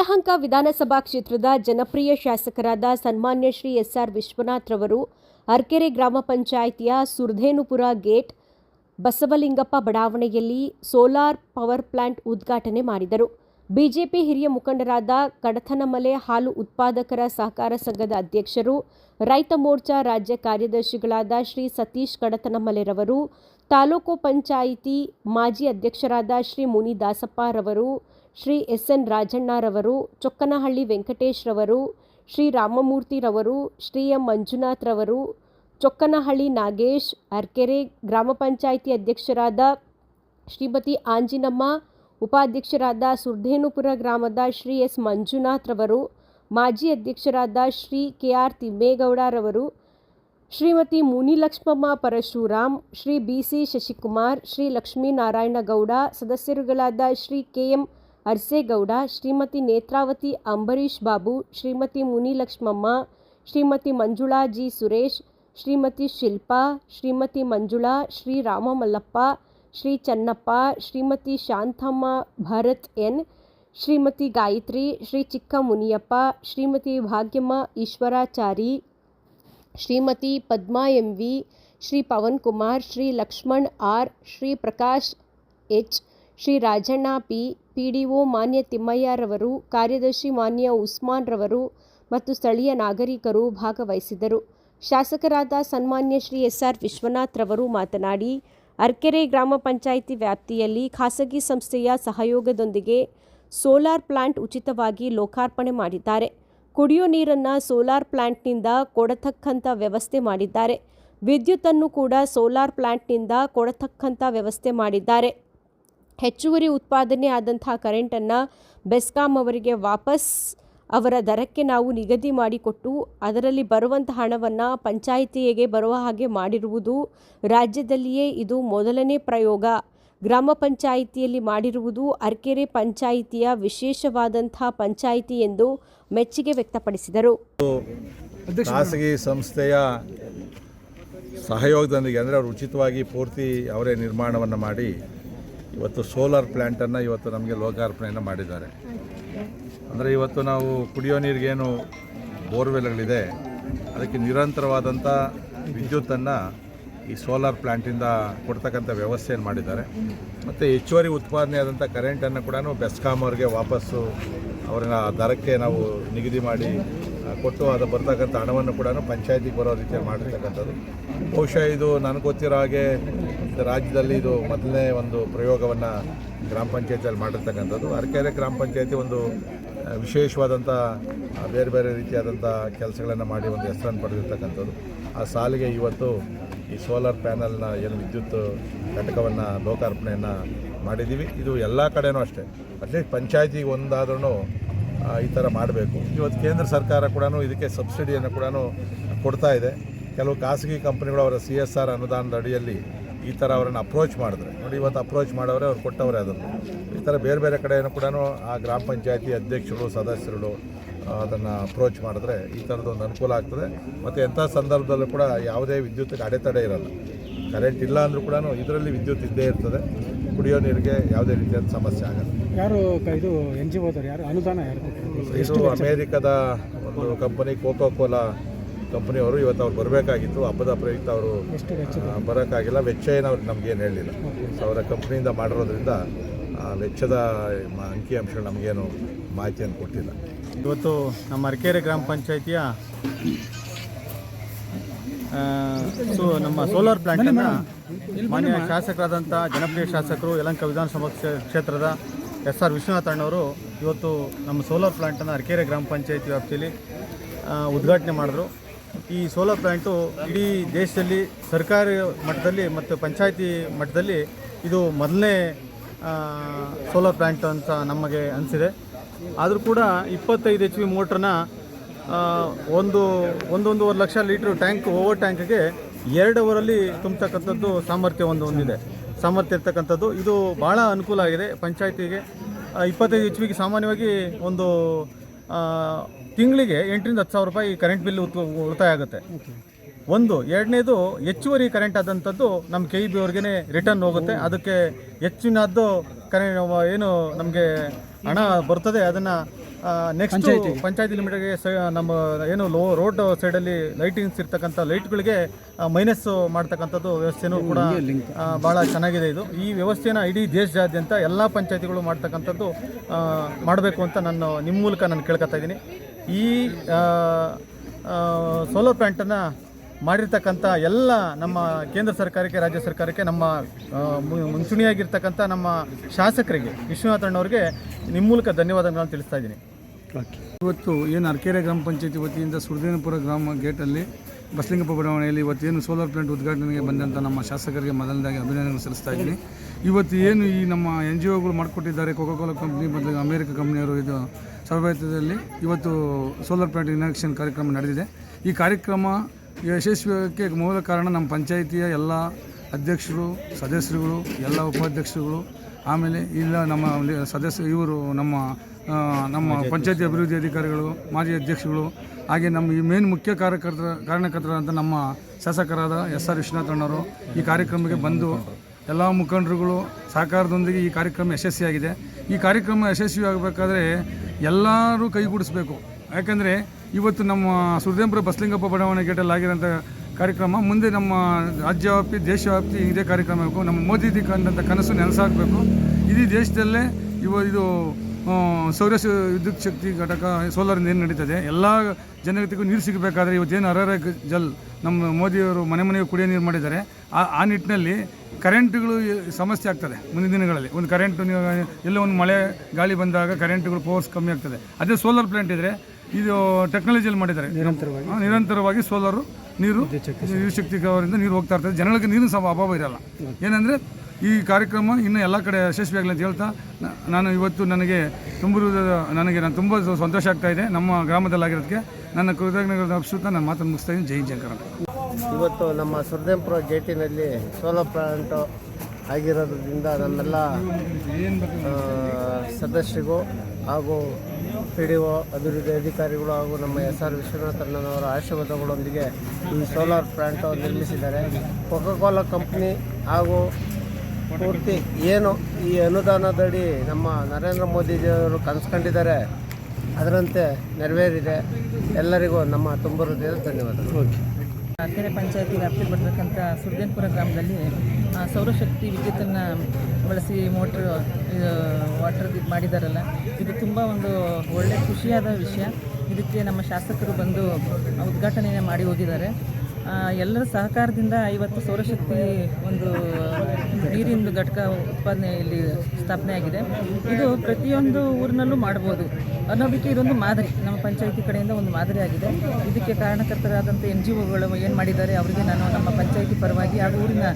ಯಲಹಂಕ ವಿಧಾನಸಭಾ ಕ್ಷೇತ್ರದ ಜನಪ್ರಿಯ ಶಾಸಕರಾದ ಸನ್ಮಾನ್ಯ ಶ್ರೀ ಎಸ್ ಆರ್ ವಿಶ್ವನಾಥ್ ರವರು, ಅರ್ಕೆರೆ ಗ್ರಾಮ ಪಂಚಾಯಿತಿಯ ಸುರ್ಧೇನುಪುರ ಗೇಟ್, ಬಸವಲಿಂಗಪ್ಪ ಬಡಾವಣೆಯಲ್ಲಿ ಸೋಲಾರ್ ಪವರ್ ಪ್ಲಾಂಟ್ ಉದ್ಘಾಟನೆ ಮಾಡಿದರು. ಬಿಜೆಪಿ ಹಿರಿಯ ಮುಖಂಡರಾದ ಕಡಥನಮಲೆ ಹಾಲು ಉತ್ಪಾದಕರ ಸಹಕಾರ ಸಂಘದ ಅಧ್ಯಕ್ಷರು, ರೈತ ಮೋರ್ಚಾ ರಾಜ್ಯ ಕಾರ್ಯದರ್ಶಿಗಳಾದ ಶ್ರೀ ಸತೀಶ್ ಕಡತನಮಲೆರವರು ತಾಲೂಕು ಪಂಚಾಯಿತಿ ಮಾಜಿ ಅಧ್ಯಕ್ಷರಾದ ಶ್ರೀ ಮುನಿ ದಾಸಪ್ಪ ರವರು ಶ್ರೀ ಎಸ್ ಎನ್ ರಾಜಣ್ಣರವರು, ಚೊಕ್ಕನಹಳ್ಳಿ ವೆಂಕಟೇಶ್ರವರು, ಶ್ರೀ ರಾಮಮೂರ್ತಿರವರು, ಶ್ರೀ ಎಂ ಮಂಜುನಾಥ್ರವರು, ಚೊಕ್ಕನಹಳ್ಳಿ ನಾಗೇಶ್, ಅರ್ಕೆರೆ ಗ್ರಾಮ ಪಂಚಾಯಿತಿ ಅಧ್ಯಕ್ಷರಾದ ಶ್ರೀಮತಿ ಆಂಜಿನಮ್ಮ, ಉಪಾಧ್ಯಕ್ಷರಾದ ಸುರ್ಧೇನುಪುರ ಗ್ರಾಮದ ಶ್ರೀ ಎಸ್ ಮಂಜುನಾಥ್ರವರು, ಮಾಜಿ ಅಧ್ಯಕ್ಷರಾದ ಶ್ರೀ ಕೆ ಆರ್ ತಿಮ್ಮೇಗೌಡರವರು, Shrimati Munilakshmamma Parashuram, Shri B C Shashikumar, Shri Lakshminarayanagowda, ಸದಸ್ಯರುಗಳಾದ Shri K M Arsegowda, Shrimati Netravati Ambareesh Babu, Shrimati Munilakshmamma, Shrimati Manjula G Suresh, Shrimati Shilpa, Shrimati Manjula, Shri Ramamallappa, Shri Channappa, Shrimati Shantamma Bharath N, Shrimati Gayatri, Shri Chikka Muniyappa Shrimati Bhagyamma Eshwarachari, Shrimati Padma M V Shri Pavan Kumar Shri Lakshman R, Shri Prakash H Shri Rajanna P P D O ಮಾನ್ಯ ತಿಮ್ಮಯ್ಯರವರು, ಕಾರ್ಯದರ್ಶಿ ಮಾನ್ಯ ಉಸ್ಮಾನ್ ರವರು ಮತ್ತು ಸ್ಥಳೀಯ ನಾಗರಿಕರು ಭಾಗವಹಿಸಿದರು. ಶಾಸಕರಾದ ಸನ್ಮಾನ್ಯ ಶ್ರೀ ಎಸ್ ಆರ್ ವಿಶ್ವನಾಥ್ ರವರು ಮಾತನಾಡಿ, ಅರ್ಕೆರೆ ಗ್ರಾಮ ಪಂಚಾಯಿತಿ ವ್ಯಾಪ್ತಿಯಲ್ಲಿ ಖಾಸಗಿ ಸಂಸ್ಥೆಯ ಸಹಯೋಗದೊಂದಿಗೆ ಸೋಲಾರ್ ಪ್ಲಾಂಟ್ ಉಚಿತವಾಗಿ ಲೋಕಾರ್ಪಣೆ ಮಾಡಿದ್ದಾರೆ. ಕುಡಿಯೋ ನೀರನ್ನು ಸೋಲಾರ್ ಪ್ಲಾಂಟ್ನಿಂದ ಕೊಡತಕ್ಕಂಥ ವ್ಯವಸ್ಥೆ ಮಾಡಿದ್ದಾರೆ. ವಿದ್ಯುತ್ತನ್ನು ಕೂಡ ಸೋಲಾರ್ ಪ್ಲಾಂಟ್ನಿಂದ ಕೊಡತಕ್ಕಂಥ ವ್ಯವಸ್ಥೆ ಮಾಡಿದ್ದಾರೆ. ಹೆಚ್ಚುವರಿ ಉತ್ಪಾದನೆ ಆದಂಥ ಕರೆಂಟನ್ನು ಬೆಸ್ಕಾಂ ಅವರಿಗೆ ವಾಪಸ್ ಅವರ ದರಕ್ಕೆ ನಾವು ನಿಗದಿ ಮಾಡಿಕೊಟ್ಟು ಅದರಲ್ಲಿ ಬರುವಂಥ ಹಣವನ್ನು ಪಂಚಾಯಿತಿಗೆ ಬರುವ ಹಾಗೆ ಮಾಡಿರುವುದು ರಾಜ್ಯದಲ್ಲಿಯೇ ಇದು ಮೊದಲನೇ ಪ್ರಯೋಗ. ಗ್ರಾಮ ಪಂಚಾಯಿತಿಯಲ್ಲಿ ಮಾಡಿರುವುದು ಅರ್ಕೆರೆ ಪಂಚಾಯಿತಿಯ ವಿಶೇಷವಾದಂಥ ಪಂಚಾಯಿತಿ ಎಂದು ಮೆಚ್ಚುಗೆ ವ್ಯಕ್ತಪಡಿಸಿದರು. ಖಾಸಗಿ ಸಂಸ್ಥೆಯ ಸಹಯೋಗದೊಂದಿಗೆ ಅಂದರೆ ಅವರು ಉಚಿತವಾಗಿ ಪೂರ್ತಿ ಅವರೇ ನಿರ್ಮಾಣವನ್ನು ಮಾಡಿ ಇವತ್ತು ಸೋಲಾರ್ ಪ್ಲ್ಯಾಂಟನ್ನು ಇವತ್ತು ನಮಗೆ ಲೋಕಾರ್ಪಣೆಯನ್ನು ಮಾಡಿದ್ದಾರೆ. ಅಂದರೆ ಇವತ್ತು ನಾವು ಕುಡಿಯೋ ನೀರಿಗೇನು ಬೋರ್ವೆಲ್ಗಳಿದೆ, ಅದಕ್ಕೆ ನಿರಂತರವಾದಂಥ ವಿದ್ಯುತ್ತನ್ನು ಈ ಸೋಲಾರ್ ಪ್ಲ್ಯಾಂಟಿಂದ ಕೊಡ್ತಕ್ಕಂಥ ವ್ಯವಸ್ಥೆಯನ್ನು ಮಾಡಿದ್ದಾರೆ. ಮತ್ತು ಹೆಚ್ಚುವರಿ ಉತ್ಪಾದನೆ ಆದಂಥ ಕರೆಂಟನ್ನು ಕೂಡ ಬೆಸ್ಕಾಮ್ ಅವ್ರಿಗೆ ವಾಪಸ್ಸು ಅವ್ರನ್ನ ದರಕ್ಕೆ ನಾವು ನಿಗದಿ ಮಾಡಿ ಕೊಟ್ಟು ಅದು ಬರ್ತಕ್ಕಂಥ ಹಣವನ್ನು ಕೂಡ ಪಂಚಾಯತಿಗೆ ಬರೋ ರೀತಿಯಲ್ಲಿ ಮಾಡಿರ್ತಕ್ಕಂಥದ್ದು. ಬಹುಶಃ ಇದು ನನಗೆ ಗೊತ್ತಿರೋ ಹಾಗೆ ಇದು ರಾಜ್ಯದಲ್ಲಿ ಇದು ಮೊದಲನೇ ಒಂದು ಪ್ರಯೋಗವನ್ನು ಗ್ರಾಮ ಪಂಚಾಯತಿಯಲ್ಲಿ ಮಾಡಿರ್ತಕ್ಕಂಥದ್ದು. ಅರಕೆರೆ ಗ್ರಾಮ ಪಂಚಾಯತಿ ಒಂದು ವಿಶೇಷವಾದಂಥ ಬೇರೆ ಬೇರೆ ರೀತಿಯಾದಂಥ ಕೆಲಸಗಳನ್ನು ಮಾಡಿ ಒಂದು ಹೆಸರನ್ನು ಪಡೆದಿರ್ತಕ್ಕಂಥದ್ದು. ಆ ಸಾಲಿಗೆ ಇವತ್ತು ಈ ಸೋಲಾರ್ ಪ್ಯಾನಲ್ನ ಏನು ವಿದ್ಯುತ್ ಘಟಕವನ್ನು ಲೋಕಾರ್ಪಣೆಯನ್ನು ಮಾಡಿದ್ದೀವಿ. ಇದು ಎಲ್ಲ ಕಡೆನೂ ಅಷ್ಟೇ. ಅಟ್ಲೀಸ್ಟ್ ಪಂಚಾಯತಿಗೆ ಒಂದಾದ್ರೂ ಈ ಥರ ಮಾಡಬೇಕು. ಇವತ್ತು ಕೇಂದ್ರ ಸರ್ಕಾರ ಕೂಡ ಇದಕ್ಕೆ ಸಬ್ಸಿಡಿಯನ್ನು ಕೂಡ ಕೊಡ್ತಾ ಇದೆ. ಕೆಲವು ಖಾಸಗಿ ಕಂಪ್ನಿಗಳು ಅವರ ಸಿ ಎಸ್ ಆರ್ ಅನುದಾನದ ಅಡಿಯಲ್ಲಿ ಈ ಥರ ಅವರನ್ನು ಅಪ್ರೋಚ್ ಮಾಡಿದ್ರೆ. ನೋಡಿ ಇವತ್ತು ಅಪ್ರೋಚ್ ಮಾಡೋರೆ ಅವ್ರು ಕೊಟ್ಟವ್ರೆ ಅದನ್ನು. ಈ ಥರ ಬೇರೆ ಬೇರೆ ಕಡೆಯೂ ಕೂಡ ಆ ಗ್ರಾಮ ಪಂಚಾಯತಿ ಅಧ್ಯಕ್ಷರು ಸದಸ್ಯರು ಅದನ್ನು ಅಪ್ರೋಚ್ ಮಾಡಿದ್ರೆ ಈ ಥರದ್ದೊಂದು ಅನುಕೂಲ ಆಗ್ತದೆ. ಮತ್ತು ಎಂಥ ಸಂದರ್ಭದಲ್ಲೂ ಕೂಡ ಯಾವುದೇ ವಿದ್ಯುತ್ಗೆ ಅಡೆತಡೆ ಇರಲ್ಲ. ಕರೆಂಟ್ ಇಲ್ಲ ಅಂದರೂ ಕೂಡ ಇದರಲ್ಲಿ ವಿದ್ಯುತ್ ಇದ್ದೇ ಇರ್ತದೆ. ಕುಡಿಯೋ ನೀರಿಗೆ ಯಾವುದೇ ರೀತಿಯಾದ ಸಮಸ್ಯೆ ಆಗಲ್ಲ. ಯಾರು ಇದು ಎನ್ ಜಿ ಯಾರು? ಅನುದಾನ ಯಾರು ಇದು ಅಮೇರಿಕದ ಒಂದು ಕಂಪನಿ ಕೋಕೋ ಕೋಲಾ ಕಂಪನಿಯವರು ಇವತ್ತು ಅವ್ರು ಬರಬೇಕಾಗಿತ್ತು ಹಬ್ಬದ ಪ್ರಯುಕ್ತ ಅವರು ಬರೋಕ್ಕಾಗಿಲ್ಲ. ವೆಚ್ಚ ಏನು ಅವ್ರು ನಮಗೇನು ಹೇಳಿಲ್ಲ. ಸೊ ಅವರ ಕಂಪ್ನಿಯಿಂದ ಮಾಡಿರೋದ್ರಿಂದ ಆ ವೆಚ್ಚದ ಮ- ಅಂಕಿಅಂಶಗಳು ನಮಗೇನು ಮಾಹಿತಿಯನ್ನು ಕೊಟ್ಟಿಲ್ಲ. ಇವತ್ತು ನಮ್ಮ ಅರಕೆರೆ ಗ್ರಾಮ ಪಂಚಾಯಿತಿಯ ಸೊ ನಮ್ಮ ಸೋಲಾರ್ ಪ್ಲಾಂಟನ್ನು ಮಾನ್ಯ ಶಾಸಕರಾದಂಥ ಜನಪ್ರಿಯ ಶಾಸಕರು ಯಲಂಕ ವಿಧಾನಸಭಾ ಕ್ಷೇ- ಕ್ಷೇತ್ರದ ಎಸ್ ಆರ್ ವಿಶ್ವನಾಥ್ ಅಣ್ಣವರು ಇವತ್ತು ನಮ್ಮ ಸೋಲಾರ್ ಪ್ಲಾಂಟನ್ನು ಅರಕೆರೆ ಗ್ರಾಮ ಪಂಚಾಯತಿ ವ್ಯಾಪ್ತಿಯಲ್ಲಿ ಉದ್ಘಾಟನೆ ಮಾಡಿದ್ರು. ಈ ಸೋಲಾರ್ ಪ್ಲ್ಯಾಂಟು ಇಡೀ ದೇಶದಲ್ಲಿ ಸರ್ಕಾರಿ ಮಟ್ಟದಲ್ಲಿ ಮತ್ತು ಪಂಚಾಯಿತಿ ಮಟ್ಟದಲ್ಲಿ ಇದು ಮೊದಲನೇ ಸೋಲಾರ್ ಪ್ಲ್ಯಾಂಟ್ ಅಂತ ನಮಗೆ ಅನಿಸಿದೆ. ಆದರೂ ಕೂಡ ಇಪ್ಪತ್ತೈದು ಎಚ್ ವಿ ಮೋಟ್ರನ್ನ ಒಂದು, ಒಂದೊಂದೂವರೆ ಲಕ್ಷ ಲೀಟ್ರ್ ಟ್ಯಾಂಕ್, ಓವರ್ ಟ್ಯಾಂಕ್ಗೆ ಎರಡು ಅವರಲ್ಲಿ ತುಂಬತಕ್ಕಂಥದ್ದು ಸಾಮರ್ಥ್ಯ ಒಂದು ಹೊಂದಿದೆ. ಸಾಮರ್ಥ್ಯ ಇರ್ತಕ್ಕಂಥದ್ದು. ಇದು ಭಾಳ ಅನುಕೂಲ ಆಗಿದೆ ಪಂಚಾಯತಿಗೆ. ಇಪ್ಪತ್ತೈದು ಎಚ್ ವಿಗೆ ಸಾಮಾನ್ಯವಾಗಿ ಒಂದು ತಿಂಗಳಿಗೆ ಎಂಟರಿಂದ ಹತ್ತು ಸಾವಿರ ರೂಪಾಯಿ ಕರೆಂಟ್ ಬಿಲ್ ಉತ್ ಉಳಿತಾಯ ಆಗುತ್ತೆ. ಒಂದು ಎರಡನೇದು ಹೆಚ್ಚುವರಿ ಕರೆಂಟ್ ಆದಂಥದ್ದು ನಮ್ಮ ಕೆ ಇ ಬಿ ಅವ್ರಿಗೆ ರಿಟರ್ನ್ ಹೋಗುತ್ತೆ. ಅದಕ್ಕೆ ಹೆಚ್ಚಿನದ್ದು ಕರೆ ಏನು ನಮಗೆ ಹಣ ಬರ್ತದೆ ಅದನ್ನು ನೆಕ್ಸ್ಟ್ ಪಂಚಾಯತಿ ಸ ನಮ್ಮ ಏನು ಲೋ ರೋಡ್ ಸೈಡಲ್ಲಿ ಲೈಟಿಂಗ್ಸ್ ಇರ್ತಕ್ಕಂಥ ಲೈಟ್ಗಳಿಗೆ ಮೈನಸ್ ಮಾಡ್ತಕ್ಕಂಥದ್ದು ವ್ಯವಸ್ಥೆನೂ ಕೂಡ ಭಾಳ ಚೆನ್ನಾಗಿದೆ ಇದು. ಈ ವ್ಯವಸ್ಥೆನ ಇಡೀ ದೇಶದಾದ್ಯಂತ ಎಲ್ಲ ಪಂಚಾಯತಿಗಳು ಮಾಡ್ತಕ್ಕಂಥದ್ದು ಮಾಡಬೇಕು ಅಂತ ನಾನು ನಿಮ್ಮ ಮೂಲಕ ನಾನು ಕೇಳ್ಕೊತಾ ಇದ್ದೀನಿ. ಈ ಸೋಲಾರ್ ಪ್ಲ್ಯಾಂಟನ್ನು ಮಾಡಿರ್ತಕ್ಕಂಥ ಎಲ್ಲ ನಮ್ಮ ಕೇಂದ್ರ ಸರ್ಕಾರಕ್ಕೆ, ರಾಜ್ಯ ಸರ್ಕಾರಕ್ಕೆ, ನಮ್ಮ ಮುಂಚೂಣಿಯಾಗಿರ್ತಕ್ಕಂಥ ನಮ್ಮ ಶಾಸಕರಿಗೆ, ವಿಶ್ವನಾಥ್ ಅಣ್ಣವ್ರಿಗೆ ನಿಮ್ಮ ಮೂಲಕ ಧನ್ಯವಾದಗಳನ್ನು ತಿಳಿಸ್ತಾ ಇದ್ದೀನಿ. ಇವತ್ತು ಏನು ಅರ್ಕೆರೆ ಗ್ರಾಮ ಪಂಚಾಯತಿ ವತಿಯಿಂದ ಸುರ್ದೇನಪುರ ಗ್ರಾಮ ಗೇಟಲ್ಲಿ ಬಸಲಿಂಗಪ್ಪ ಬಡಾವಣೆಯಲ್ಲಿ ಏನು ಸೋಲಾರ್ ಪ್ಲಾಂಟ್ ಉದ್ಘಾಟನೆಗೆ ಬಂದಂಥ ನಮ್ಮ ಶಾಸಕರಿಗೆ ಮೊದಲನೇದಾಗಿ ಅಭಿನಂದನೆ ಸಲ್ಲಿಸ್ತಾ ಇದ್ದೀನಿ. ಇವತ್ತು ಏನು ಈ ನಮ್ಮ ಎನ್ ಜಿ ಒಗಳು ಮಾಡಿಕೊಟ್ಟಿದ್ದಾರೆ ಕೋಕೋ ಕೋಲಾ ಕಂಪ್ನಿ ಬದಲಿಗೆ ಅಮೇರಿಕ ಕಂಪ್ನಿಯವರು ಇದು ಸಹಭಾಗಿತ್ವದಲ್ಲಿ ಇವತ್ತು ಸೋಲಾರ್ ಪ್ಲಾಂಟ್ ಇನಾಕ್ಷನ್ ಕಾರ್ಯಕ್ರಮ ನಡೆದಿದೆ. ಈ ಕಾರ್ಯಕ್ರಮ ಯಶಸ್ವಿಗೆ ಮೂಲ ಕಾರಣ ನಮ್ಮ ಪಂಚಾಯಿತಿಯ ಎಲ್ಲ ಅಧ್ಯಕ್ಷರು ಸದಸ್ಯರುಗಳು ಎಲ್ಲ ಉಪಾಧ್ಯಕ್ಷರುಗಳು ಆಮೇಲೆ ಇಲ್ಲ ನಮ್ಮ ಸದಸ್ಯ ಇವರು ನಮ್ಮ ನಮ್ಮ ಪಂಚಾಯತಿ ಅಭಿವೃದ್ಧಿ ಅಧಿಕಾರಿಗಳು ಮಾಜಿ ಅಧ್ಯಕ್ಷಗಳು ಹಾಗೆ ನಮ್ಮ ಈ ಮೇನ್ ಮುಖ್ಯ ಕಾರ್ಯಕರ್ತರ ಕಾರಣಕರ್ತರಾದಂಥ ನಮ್ಮ ಶಾಸಕರಾದ ಎಸ್ ಆರ್ ವಿಶ್ವನಾಥಣ್ಣವರು ಈ ಕಾರ್ಯಕ್ರಮಕ್ಕೆ ಬಂದು ಎಲ್ಲ ಮುಖಂಡರುಗಳು ಸಹಕಾರದೊಂದಿಗೆ ಈ ಕಾರ್ಯಕ್ರಮ ಯಶಸ್ವಿಯಾಗಿದೆ. ಈ ಕಾರ್ಯಕ್ರಮ ಯಶಸ್ವಿ ಆಗಬೇಕಾದ್ರೆ ಎಲ್ಲರೂ ಕೈಗೂಡಿಸಬೇಕು ಯಾಕಂದರೆ ಇವತ್ತು ನಮ್ಮ ಸುರದೇಂಪುರ ಬಸಲಿಂಗಪ್ಪ ಬಡಾವಣೆ ಗೇಟಲ್ಲಿ ಆಗಿರೋಂಥ ಕಾರ್ಯಕ್ರಮ, ಮುಂದೆ ನಮ್ಮ ರಾಜ್ಯವ್ಯಾಪಿ ದೇಶವ್ಯಾಪ್ತಿ ಇದೇ ಕಾರ್ಯಕ್ರಮ ಬೇಕು ನಮ್ಮ ಮೋದಿದಿ ಕಂಡಂಥ ಕನಸು ನೆನಸಾಗಬೇಕು. ಇಡೀ ದೇಶದಲ್ಲೇ ಇವ ಇದು ಸೌರ ವಿದ್ಯುತ್ ಶಕ್ತಿ ಘಟಕ ಸೋಲಾರಿಂದ ಏನು ನಡೀತದೆ, ಎಲ್ಲ ಜನತೆಗೂ ನೀರು ಸಿಗಬೇಕಾದ್ರೆ ಇವತ್ತೇನು ಅರರ ಜಲ್ ನಮ್ಮ ಮೋದಿಯವರು ಮನೆ ಮನೆಗೆ ಕುಡಿಯೋ ನೀರು ಮಾಡಿದ್ದಾರೆ. ಆ ನಿಟ್ಟಿನಲ್ಲಿ ಕರೆಂಟ್ಗಳು ಸಮಸ್ಯೆ ಆಗ್ತದೆ ಮುಂದಿನ ದಿನಗಳಲ್ಲಿ. ಒಂದು ಕರೆಂಟ್ ನೀವು ಎಲ್ಲೋ ಒಂದು ಮಳೆ ಗಾಳಿ ಬಂದಾಗ ಕರೆಂಟ್ಗಳು ಪವರ್ಸ್ ಕಮ್ಮಿ ಆಗ್ತದೆ. ಅದೇ ಸೋಲಾರ್ ಪ್ಲಾಂಟ್ ಇದ್ದರೆ ಇದು ಟೆಕ್ನಾಲಜಿಯಲ್ಲಿ ಮಾಡಿದ್ದಾರೆ. ನಿರಂತರವಾಗಿ. ನಿರಂತರವಾಗಿ ಸೋಲಾರು ನೀರು ಶಕ್ತಿ ಅವರಿಂದ ನೀರು ಹೋಗ್ತಾ ಇರ್ತದೆ. ಜನಗಳಿಗೆ ನೀರಿನ ಸಹ ಅಭಾವ ಇರಲ್ಲ. ಏನಂದರೆ ಈ ಕಾರ್ಯಕ್ರಮ ಇನ್ನು ಎಲ್ಲ ಕಡೆ ಯಶಸ್ವಿಯಾಗಲಿ ಅಂತ ಹೇಳ್ತಾ ನಾನು ಇವತ್ತು ನನಗೆ ತುಂಬ ನನಗೆ ನಾನು ತುಂಬ ಸಂತೋಷ ಆಗ್ತಾ ಇದೆ. ನಮ್ಮ ಗ್ರಾಮದಲ್ಲಾಗಿರೋದಕ್ಕೆ ನನ್ನ ಕೃತಜ್ಞತೆ ಅಪ್ಸುತ್ತಾ ನಾನು ಮಾತನ್ನು ಮುಗಿಸ್ತಾ ಇದ್ದೀನಿ. ಜೈ ಅಂತ ಇವತ್ತು ನಮ್ಮ ಸುರದೇಂಪುರ ಗೇಟಿನಲ್ಲಿ ಸೋಲಾರ್ ಪ್ಲಾಂಟು ಆಗಿರೋದ್ರಿಂದ ನಮ್ಮೆಲ್ಲ ಸದಸ್ಯರಿಗೂ ಹಾಗೂ ಪಿ ಡಿ ಒ ಅಭಿವೃದ್ಧಿ ಅಧಿಕಾರಿಗಳು ಹಾಗೂ ನಮ್ಮ ಎಸ್ ಆರ್ ವಿಶ್ವನಾಥಣ್ಣನವರ ಆಶೀರ್ವಾದಗಳೊಂದಿಗೆ ಈ ಸೋಲಾರ್ ಪ್ಲಾಂಟು ನಿರ್ಮಿಸಿದ್ದಾರೆ. ಕೋಲಾ ಕಂಪ್ನಿ ಹಾಗೂ ಪೂರ್ತಿ ಏನು ಈ ಅನುದಾನದಡಿ ನಮ್ಮ ನರೇಂದ್ರ ಮೋದಿಜಿಯವರು ಕನಸ್ಕೊಂಡಿದ್ದಾರೆ, ಅದರಂತೆ ನೆರವೇರಿದೆ. ಎಲ್ಲರಿಗೂ ನಮ್ಮ ತುಂಬ ಹೃದಯದ ಧನ್ಯವಾದಗಳು. ಕೆರೆ ಪಂಚಾಯತಿ ವ್ಯಾಪ್ತಿಗೆ ಬರ್ತಕ್ಕಂಥ ಸುರ್ದೇನ್ಪುರ ಗ್ರಾಮದಲ್ಲಿ ಸೌರಶಕ್ತಿ ವಿದ್ಯುತ್ತನ್ನು ಬಳಸಿ ಮೋಟ್ರ್ ವಾಟರ್ ಇದು ಮಾಡಿದಾರಲ್ಲ. ಇದು ತುಂಬ ಒಂದು ಒಳ್ಳೆ ಖುಷಿಯಾದ ವಿಷಯ. ಇದಕ್ಕೆ ನಮ್ಮ ಶಾಸಕರು ಬಂದು ಉದ್ಘಾಟನೆಯನ್ನು ಮಾಡಿ ಹೋಗಿದ್ದಾರೆ. ಎಲ್ಲರ ಸಹಕಾರದಿಂದ ಇವತ್ತು ಸೌರಶಕ್ತಿ ಒಂದು ನೀರಿಂದು ಘಟಕ ಉತ್ಪಾದನೆ ಇಲ್ಲಿ ಸ್ಥಾಪನೆ ಆಗಿದೆ ಇದು ಪ್ರತಿಯೊಂದು ಊರಿನಲ್ಲೂ ಮಾಡ್ಬೋದು. ಅನ್ನೋದಕ್ಕೆ ಇದೊಂದು ಮಾದರಿ. ನಮ್ಮ ಪಂಚಾಯಿತಿ ಕಡೆಯಿಂದ ಒಂದು ಮಾದರಿ ಆಗಿದೆ. ಇದಕ್ಕೆ ಕಾರಣಕರ್ತರಾದಂಥ ಎನ್ ಜಿ ಒಗಳು ಏನು ಮಾಡಿದ್ದಾರೆ, ಅವರಿಗೆ ನಾನು ನಮ್ಮ ಪಂಚಾಯಿತಿ ಪರವಾಗಿ ಹಾಗೂ ಊರಿನ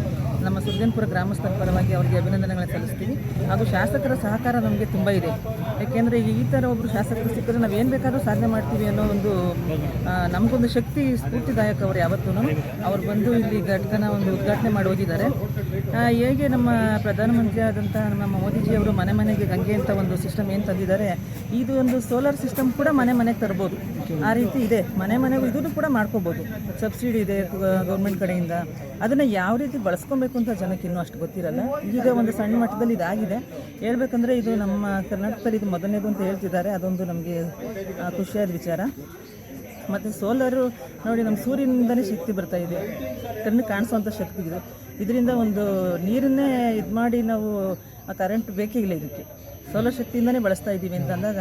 ನಮ್ಮ ಸುರ್ಜನ್ಪುರ ಗ್ರಾಮಸ್ಥರ ಪರವಾಗಿ ಅವರಿಗೆ ಅಭಿನಂದನೆಗಳನ್ನು ಸಲ್ಲಿಸ್ತೀವಿ ಹಾಗೂ ಶಾಸಕರ ಸಹಕಾರ ನಮಗೆ ತುಂಬ ಇದೆ. ಯಾಕೆಂದರೆ ಈ ಥರ ಒಬ್ಬರು ಶಾಸಕರು ಸಿಕ್ಕರೆ ನಾವು ಏನು ಬೇಕಾದರೂ ಸಾಧನೆ ಮಾಡ್ತೀವಿ ಅನ್ನೋ ಒಂದು ನಮಗೊಂದು ಶಕ್ತಿ ಸ್ಫೂರ್ತಿದಾಯಕ ಅವರು ಯಾವತ್ತೂ ಅವ್ರು ಬಂದು ಇಲ್ಲಿ ಘಟಕನ ಒಂದು ಉದ್ಘಾಟನೆ ಮಾಡಿ ಹೋಗಿದ್ದಾರೆ ಹೇಗೆ ನಮ್ಮ ಪ್ರಧಾನಮಂತ್ರಿ ಆದಂಥ ನಮ್ಮ ಮೋದಿಜಿಯವರು ಮನೆ ಮನೆಗೆ ಗಂಗೆ ಅಂತ ಒಂದು ಸಿಸ್ಟಮ್ ಏನು ತಂದಿದ್ದಾರೆ, ಇದು ಒಂದು ಸೋಲಾರ್ ಸಿಸ್ಟಮ್ ಕೂಡ ಮನೆ ಮನೆಗೆ ತರ್ಬೋದು. ಆ ರೀತಿ ಇದೆ. ಮನೆ ಮನೆಗೂ ಇದನ್ನು ಕೂಡ ಮಾಡ್ಕೋಬೋದು. ಸಬ್ಸಿಡಿ ಇದೆ ಗೌರ್ಮೆಂಟ್ ಕಡೆಯಿಂದ. ಅದನ್ನು ಯಾವ ರೀತಿ ಬಳಸ್ಕೊಬೇಕು ಅಂತ ಜನಕ್ಕೆ ಇನ್ನೂ ಅಷ್ಟು ಗೊತ್ತಿರಲ್ಲ. ಈಗ ಒಂದು ಸಣ್ಣ ಮಟ್ಟದಲ್ಲಿ ಇದಾಗಿದೆ. ಹೇಳ್ಬೇಕಂದ್ರೆ ಇದು ನಮ್ಮ ಕರ್ನಾಟಕದಲ್ಲಿ ಇದು ಮೊದಲನೇದು ಅಂತ ಹೇಳ್ತಿದ್ದಾರೆ. ಅದೊಂದು ನಮಗೆ ಖುಷಿಯಾದ ವಿಚಾರ. ಮತ್ತು ಸೋಲಾರು ನೋಡಿ ನಮ್ಮ ಸೂರ್ಯನಿಂದಲೇ ಶಕ್ತಿ ಬರ್ತಾ ಇದೆ. ಕಣ್ಣು ಕಾಣಿಸುವಂಥ ಶಕ್ತಿ ಇದೆ. ಇದರಿಂದ ಒಂದು ನೀರನ್ನೇ ಇದು ಮಾಡಿ ನಾವು ಕರೆಂಟ್ ಬೇಕೇ ಇಲ್ಲ ಇದಕ್ಕೆ. ಸೋಲಾರ್ ಶಕ್ತಿಯಿಂದನೇ ಬಳಸ್ತಾ ಇದ್ದೀವಿ ಅಂತ ಅಂದಾಗ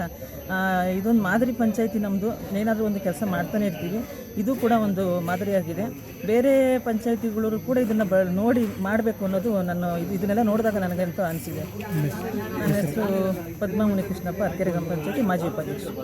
ಇದೊಂದು ಮಾದರಿ ಪಂಚಾಯತಿ ನಮ್ಮದು ಏನಾದರೂ ಒಂದು ಕೆಲಸ ಮಾಡ್ತಾನೆ ಇರ್ತೀವಿ. ಇದು ಕೂಡ ಒಂದು ಮಾದರಿಯಾಗಿದೆ. ಬೇರೆ ಪಂಚಾಯತಿಗಳು ಕೂಡ ಇದನ್ನು ಬ, ನೋಡಿ ಮಾಡಬೇಕು ಅನ್ನೋದು ನಾನು ಇದು, ಇದನ್ನೆಲ್ಲ ನೋಡಿದಾಗ ನನಗಂತೂ ಅನಿಸಿದೆ. ನನ್ನ ಹೆಸರು ಪದ್ಮಮುನಿ ಕೃಷ್ಣಪ್ಪ ಅರ್ಕೆರೆ ಗ್ರಾಮ ಪಂಚಾಯತಿ ಮಾಜಿ ಉಪಾಧ್ಯಕ್ಷರು